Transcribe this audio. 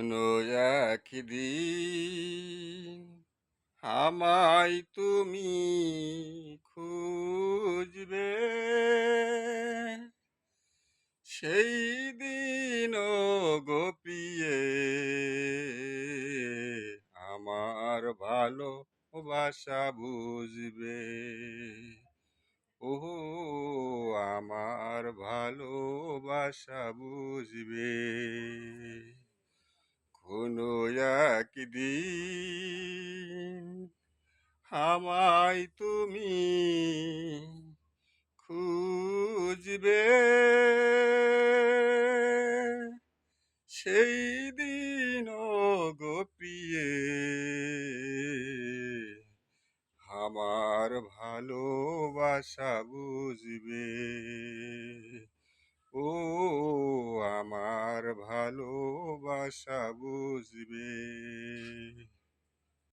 কোনো একদিন আমায় তুমি খুঁজবে। সেই দিন গোপিয়ে আমার ভালো ভালোবাসা বুঝবে। ও আমার ভালোবাসা বুঝবে। একদিন আমায় তুমি খুঁজবে। সেই দিন গোপিয়ে আমার ভালোবাসা বুঝবে ও আমার ভালোবাসা বুঝবে।